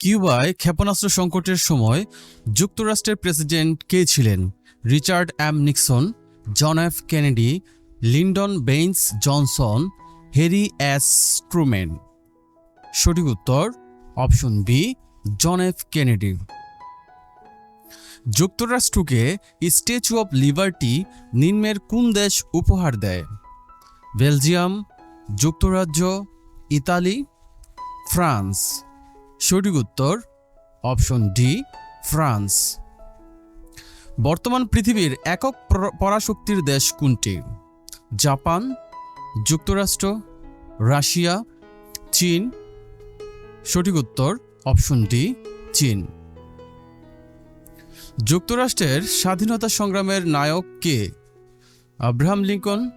কিউবায় ক্ষেপণাস্ত্র সংকটের সময় যুক্তরাষ্ট্রের প্রেসিডেন্ট কে ছিলেন? Richard M Nixon, John F Kennedy, Lyndon Baines Johnson, Harry S Truman. সঠিক উত্তর, option B, John F Kennedy. যুক্তরাষ্ট্রকে স্ট্যাচু অব লিবার্টি নিম্নের কোন দেশ উপহার দেয়? বেলজিয়াম, যুক্তরাজ্য, ইতালি, ফ্রান্স। সঠিক উত্তর, অপশন ডি, ফ্রান্স। বর্তমান পৃথিবীর একক পরাশক্তির দেশ কোনটি? জাপান, যুক্তরাষ্ট্র, রাশিয়া, চীন। সঠিক উত্তর, অপশন ডি, চীন। যুক্তরাষ্ট্রের স্বাধীনতা সংগ্রামের নায়ক কে? Abraham Lincoln,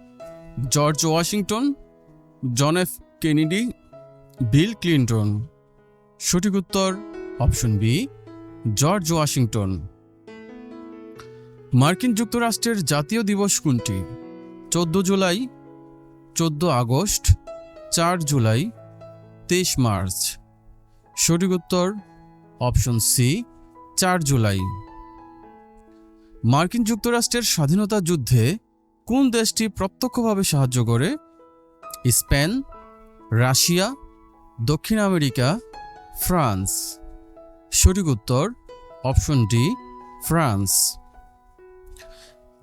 George Washington, John F Kennedy, Bill Clinton. সঠিক উত্তর, অপশন বি, জর্জ ওয়াশিংটন। মার্কিন যুক্তরাষ্ট্রের জাতীয় দিবস কোনটি? চোদ্দ জুলাই, চোদ্দ আগস্ট, চার জুলাই, তেইশ মার্চ। সঠিক উত্তর, অপশন সি, চার জুলাই। মার্কিন যুক্তরাষ্ট্রের স্বাধীনতা যুদ্ধে কোন দেশটি প্রত্যক্ষভাবে সাহায্য করে? স্পেন, রাশিয়া, দক্ষিণ আমেরিকা ফ্রান্স। সঠিক উত্তর, অপশন ডি, ফ্রান্স।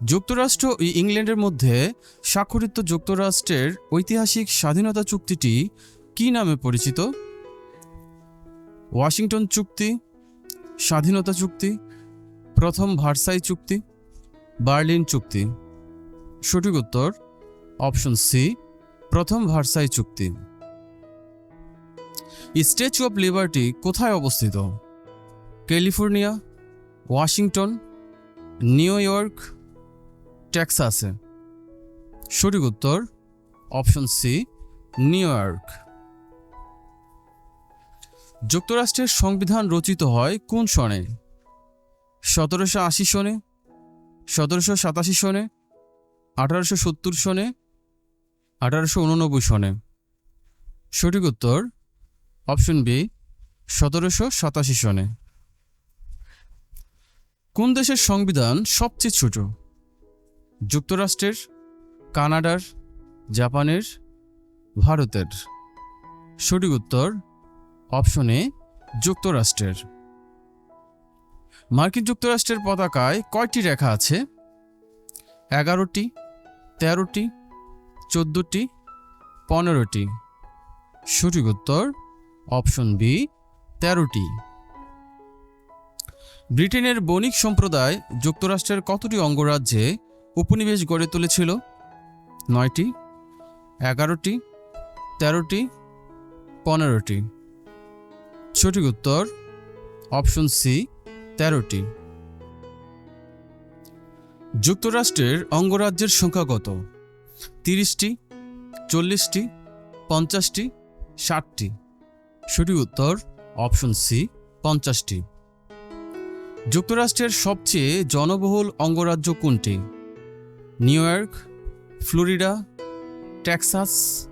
যুক্তরাষ্ট্র ও ইংল্যান্ডের মধ্যে স্বাক্ষরিত যুক্তরাষ্ট্রের ঐতিহাসিক স্বাধীনতা চুক্তিটি কী নামে পরিচিত? ওয়াশিংটন চুক্তি, স্বাধীনতা চুক্তি, প্রথম ভার্সাই চুক্তি, বার্লিন চুক্তি। সঠিক উত্তর, অপশন সি, প্রথম ভার্সাই চুক্তি। স্ট্যাচু অফ লিবার্টি কোথায় অবস্থিত? ক্যালিফোর্নিয়া ওয়াশিংটন নিউ ইয়র্ক টেক্সাসে সঠিক উত্তর অপশন সি নিউ ইয়র্ক যুক্তরাষ্ট্রের সংবিধান রচিত হয় কোন সনে? সতেরোশো আশি সনে, সতেরোশো সাতাশি সনে, আঠারোশো সত্তর সনে, আঠারোশো উননব্বই সনে। সঠিক উত্তর অপশন বি, সতেরোশো সাতাশি সনে। কোন দেশের সংবিধান সবচেয়ে ছোট? যুক্তরাষ্ট্রের, কানাডার, জাপানের, ভারতের। সঠিক উত্তর, অপশন যুক্তরাষ্ট্রের। মার্কিন যুক্তরাষ্ট্রের পতাকায় কয়টি রেখা আছে? এগারোটি, তেরোটি, চোদ্দোটি, পনেরোটি। সঠিক উত্তর অপশন বি, তেরোটি। ব্রিটেনের বণিক সম্প্রদায় যুক্তরাষ্ট্রের কতটি অঙ্গরাজ্যে উপনিবেশ গড়ে তুলেছিল? নয়টি, এগারোটি, তেরোটি, পনেরোটি। সঠিক উত্তর অপশন সি, তেরোটি। যুক্তরাষ্ট্রের অঙ্গরাজ্যের সংখ্যা কত? তিরিশটি, চল্লিশটি, পঞ্চাশটি, ষাটটি। সঠিক উত্তর অপশন সি, পঞ্চাশটি। যুক্তরাষ্ট্রের সবচেয়ে জনবহুল অঙ্গরাজ্য কোনটি? New York, Florida, Texas,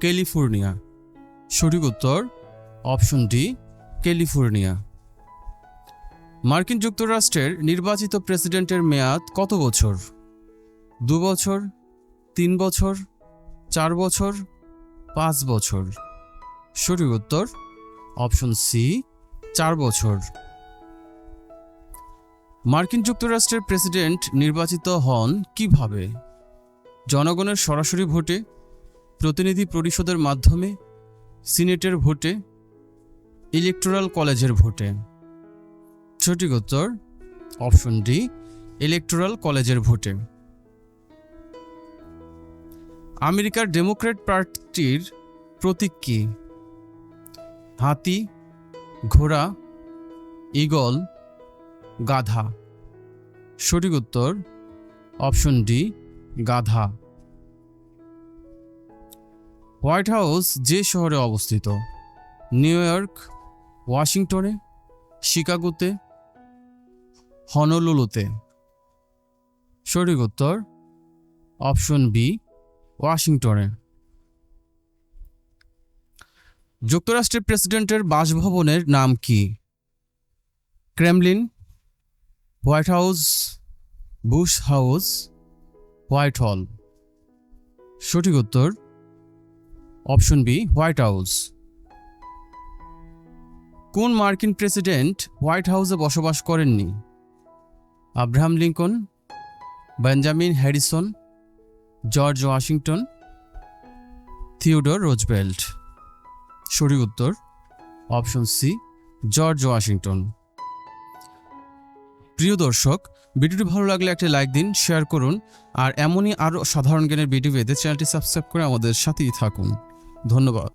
California. সঠিক উত্তর অপশন ডি, ক্যালিফোর্নিয়া। মার্কিন যুক্তরাষ্ট্রের নির্বাচিত প্রেসিডেন্টের মেয়াদ কত বছর? দু বছর, তিন বছর, চার বছর, পাঁচ বছর। সঠিক উত্তর অপশন সি চার বছর। মার্কিন যুক্তরাষ্ট্রের প্রেসিডেন্ট নির্বাচিত হন কীভাবে? জনগণের সরাসরি ভোটে, প্রতিনিধি পরিষদের মাধ্যমে, সিনেটের ভোটে, ইলেকটোরাল কলেজের ভোটে। সঠিক উত্তর অপশন ডি ইলেকটোরাল কলেজের ভোটে। আমেরিকার ডেমোক্র্যাট পার্টির প্রতীক কি? হাতি, ঘোড়া, ঈগল, গাধা। সঠিক উত্তর, অপশন ডি, গাধা। হোয়াইট হাউস যে শহরে অবস্থিত, নিউ ইয়র্ক, ওয়াশিংটনে, শিকাগোতে, হনলুলুতে। সঠিক উত্তর, অপশন বি, ওয়াশিংটনে। যুক্তরাষ্ট্রের প্রেসিডেন্টের বাসভবনের নাম কি? Kremlin, White House, Bush House, White Hall. সঠিক উত্তর, অপশন বি, হোয়াইট হাউস। কোন মার্কিন প্রেসিডেন্ট হোয়াইট হাউসে বসবাস করেননি? Abraham Lincoln, Benjamin Harrison, George Washington, Theodore Roosevelt সঠিক উত্তর, অপশন সি, জর্জ ওয়াশিংটন। প্রিয় দর্শক, ভিডিওটি ভালো লাগলে একটি লাইক দিন, শেয়ার করুন, আর এমনই আরও সাধারণ জ্ঞানের ভিডিও পেতে চ্যানেলটি সাবস্ক্রাইব করে আমাদের সাথেই থাকুন। ধন্যবাদ।